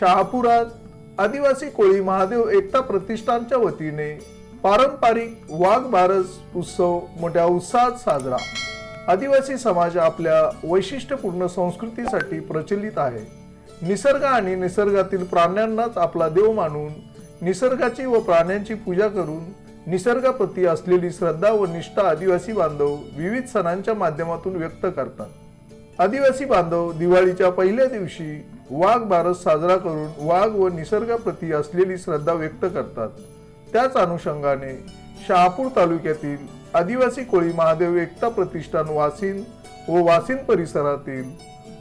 शहापुरात आदिवासी कोळी महादेव एकता प्रतिष्ठानच्या वतीने पारंपरिक वाघ बारस उत्सव मोठ्या उत्साहात साजरा. आदिवासी समाज आपल्या वैशिष्ट्यपूर्ण संस्कृतीसाठी प्रचलित आहे. निसर्ग आणि निसर्गातील प्राण्यांनाच आपला देव मानून निसर्गाची व प्राण्यांची पूजा करून निसर्गाप्रती असलेली श्रद्धा व निष्ठा आदिवासी बांधव विविध सणांच्या माध्यमातून व्यक्त करतात. आदिवासी बांधव दिवाळीच्या पहिल्या दिवशी वाघ बारस साजरा करून वाघ व निसर्गाप्रती असलेली श्रद्धा व्यक्त करतात. त्याच अनुषंगाने शहापूर तालुक्यातील आदिवासी कोळी महादेव एकता प्रतिष्ठान वासिन व वासिन परिसरातील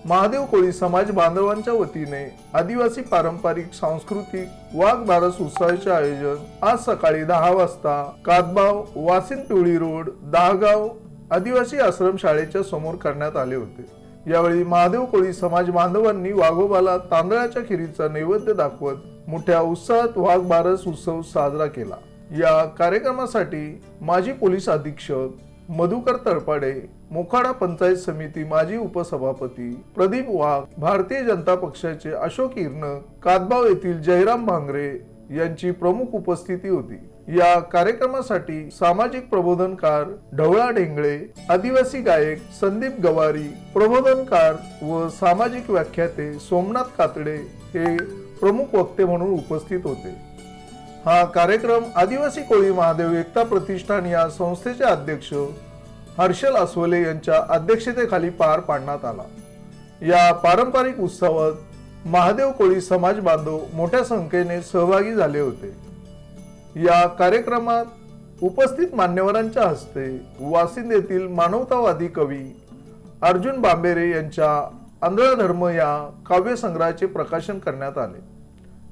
महादेव कोळी समाज बांधवांच्या वतीने आदिवासी पारंपरिक सांस्कृतिक वाघ बारस उत्सवाचे आयोजन आज सकाळी दहा वाजता कातबाव वासिन पिवळी रोड दहागाव आदिवासी आश्रम शाळेच्या समोर करण्यात आले होते. यावेळी महादेव कोळी समाज बांधवांनी वाघोबाला तांदळाच्या खिरीचा नैवेद्य दाखवत मोठ्या उत्साहात वाघ बारस उत्सव साजरा केला. या कार्यक्रमासाठी माजी पोलीस अधीक्षक मधुकर तळपाडे मोखाडा पंचायत समिती माजी उपसभापती प्रदीप वाघ भारतीय जनता पक्षाचे अशोक इर्ण कातबाव येथील जयराम भांगरे यांची प्रमुख उपस्थिती होती. या कार्यक्रमासाठी सामाजिक प्रबोधनकार ढवळा ढेंगळे आदिवासी गायक संदीप गवारी प्रबोधनकार व सामाजिक व्याख्याते सोमनाथ कातडे हे प्रमुख वक्ते म्हणून उपस्थित होते. हा कार्यक्रम आदिवासी कोळी महादेव एकता प्रतिष्ठान या संस्थेचे अध्यक्ष हर्षल अस्वले यांच्या अध्यक्षतेखाली पार पाडण्यात आला. या पारंपरिक उत्सवात महादेव कोळी समाज बांधव मोठ्या संख्येने सहभागी झाले होते. या कार्यक्रमात उपस्थित मान्यवरांच्या हस्ते वासिंद येथील मानवतावादी कवी अर्जुन बांबेरे यांच्या आंधळा धर्म या काव्यसंग्रहाचे प्रकाशन करण्यात आले.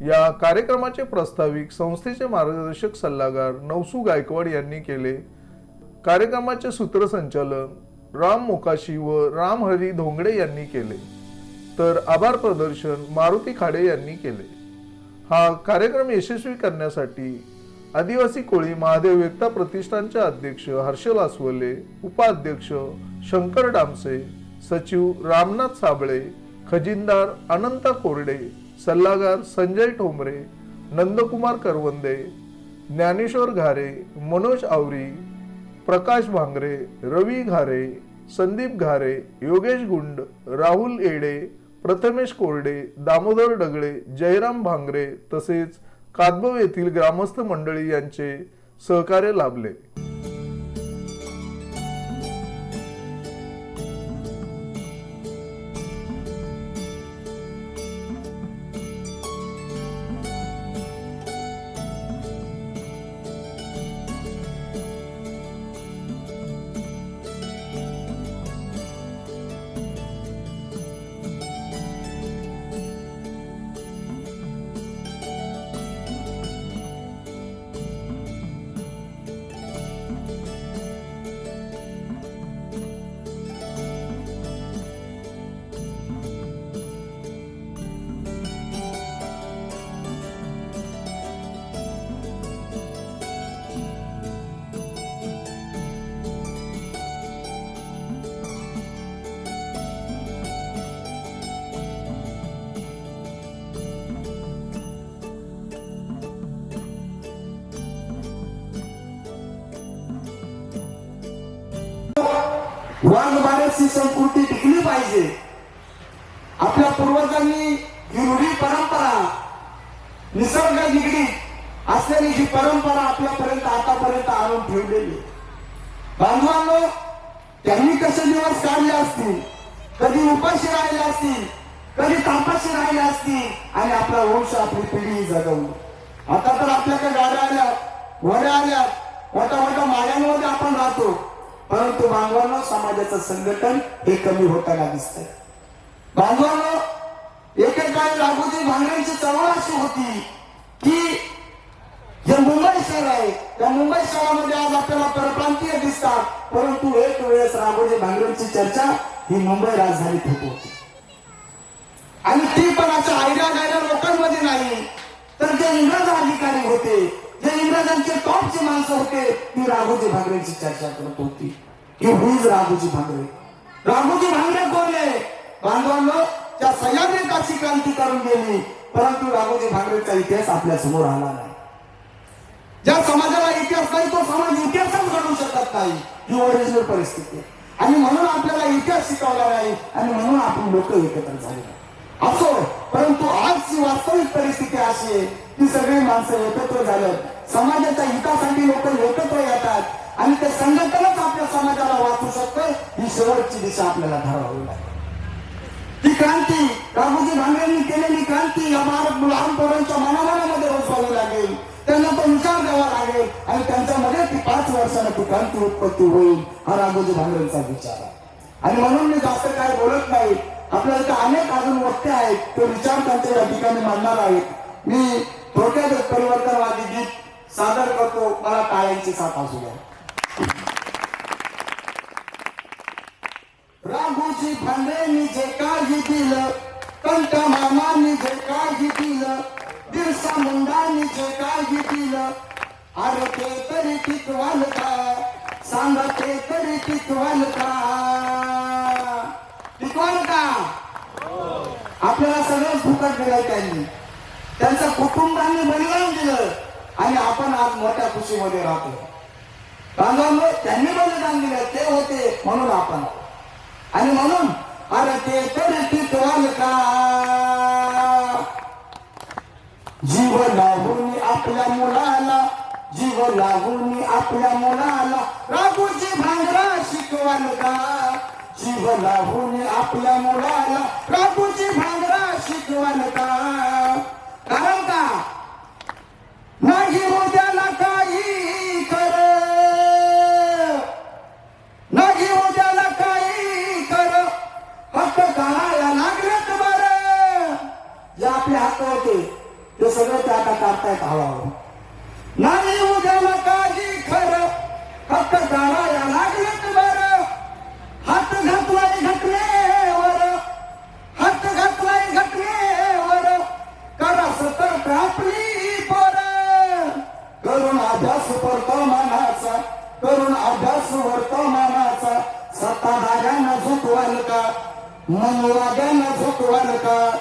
या कार्यक्रमाचे प्रस्ताविक संस्थेचे मार्गदर्शक सल्लागार नवसू गायकवाड यांनी केले. कार्यक्रमाचे सूत्रसंचालन राम मोकाशी व राम हरी धोंगडे यांनी केले. तर आभार प्रदर्शन मारुती खाडे यांनी केले. हा कार्यक्रम यशस्वी करण्यासाठी आदिवासी कोळी महादेव एकता प्रतिष्ठानचे अध्यक्ष हर्षल आसवले उपाध्यक्ष शंकर डामसे सचिव रामनाथ साबळे खजिनदार अनंता कोरडे सल्लागार संजय ठोंबरे नंदकुमार करवंदे ज्ञानेश्वर घारे मनोज आवरी प्रकाश भांगरे रवी घारे संदीप घारे योगेश गुंड राहुल येडे प्रथमेश कोरडे दामोदर डगळे जयराम भांगरे तसेच कादबव येथील ग्रामस्थ मंडळी यांचे सहकार्य लाभले. वाघ भारतची संस्कृती टिकली पाहिजे. आपल्या पूर्वजांनी ही रूढी परंपरा निसर्ग निगडीत असलेली जी परंपरा आपल्यापर्यंत आतापर्यंत आणून ठेवलेली बांधवांनो त्यांनी कसे दिवस काढले असतील? कधी उपाशी राहिले असतील? कधी तापाशी राहिले असतील? आणि आपला वंश आपली पिढी जगवली आता तर आपल्याकडे गाड्या आल्या वड्या आल्या. मोठ्या मोठ्या माळ्यांमध्ये आपण राहतो. परंतु बांधवांनो समाजाचं संघटन हे कमी होताना दिसतंय. एकच काळ राघोजी भांगरेंची चळवळ अशी होती की जे मुंबई शहर आहे त्या मुंबई शहरामध्ये आज आपल्याला परप्रांतीय दिसतात. परंतु एक वेळेस राघोजी भांगरेंची चर्चा ही मुंबई राजधानीत होत होती. आणि ती पण अशा आयड्या गायड्या लोकांमध्ये नाही तर जे इंग्रज अधिकारी होते जे इंग्रजांचे टॉपचे माणसं होते. ती राघोजी भांगरेची चर्चा करत होती. की हुईज राघोजी भांगरे. राघोजी भांगरे बोलले बांधवांनो त्या सह्याद्री काची क्रांती करून गेली. परंतु राघोजी भांगरेचा इतिहास आपल्यासमोर आला नाही. ज्या समाजाला इतिहास नाही तो समाज इतिहासच घडू शकत नाही. ही ओरिजिनल परिस्थिती आहे. आणि म्हणून आपल्याला इतिहास शिकवला नाही. आणि म्हणून आपण लोक एकत्र झाले असो आजची वास्तविक परिस्थिती अशी आहे की सगळी माणसं एकत्र झालं समाजाच्या हितासाठी लोक एकत्र येतात आणि ते संघटनच आपल्या समाजाला वाचू शकतं ही शेवटची दिशा आपल्याला ठरवावी लागेल. ती क्रांती राघोजी भांगरेंनी केलेली क्रांती या भारत लहान पोरांच्या मनामनामध्ये रोजवावी लागेल. त्यांना तो विचार द्यावा लागेल आणि त्यांच्यामध्ये ती पाच वर्षानं ती क्रांती उत्पत्ती होईल हा राघोजी भांगरेंचा विचार आहे. आणि म्हणून मी जास्त काय बोलत नाही आपल्याला इथे अनेक अजून वक्ते आहेत ते विचार त्यांच्या या ठिकाणी मांडणार आहेत. मी थोडक्यात परिवर्तनवादी गीत सादर करतो मला टाळ्यांची साथ असू द्या. राघोजी भांडेनी जे काळजी दिलं कंट मामानी जे काळजी दिलं बिरसा मुंडानी जे काळजी दिलं अरे ते तरी टिकवाल का सांगा ते तरी टिकवाल का टिकवाल का आपल्याला सगळं फुकट दिलंय त्यांनी. त्यांचं कुटुंबांनी बलिदान दिलं आणि आपण आज मोठ्या खुशीमध्ये राहतो. बांधवांनो त्यांनी बलिदान दिलं ते होते म्हणून आपण. आणि म्हणून अरे ते तरी टिकवाल का जीव लागून आपल्या मुलाला जीव लागून आपल्या मुलाला. राघूची भांगरा शिकवाल का जीव आपल्या मुलाला राघोजी भांगरा शिकवाल का कारण का? नाही हो उद्याला काही कर. नाही हो उद्याला काही कर. हक्क काढायला लागलेत बर. जे आपले हक्क होते ते सगळं ते आता काढतायत हळूहळू. नाही हो उद्याला काही खर. हक्क काढायला अभ्यास वर्तमानाचा करून अभ्यास वर्तमानाचा सत्ताधाऱ्यांना झुकवाल का? मनवाद्यांना झुकवाल का?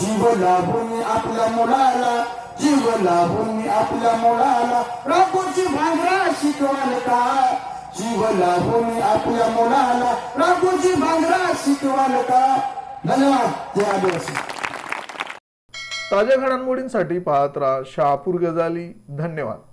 जीव लाभून आपल्या मुलाला जीव लाभून आपल्या मुलाला. राघोजी भांगरा शिकवाल का? जीव लाभून आपल्या मुलाला राघोजी भांगरा शिकवाल का? धन्यवाद. जय आदिवासी. ताज्या घडामोडींसाठी पाहत राहा शहापूर गजाली. धन्यवाद.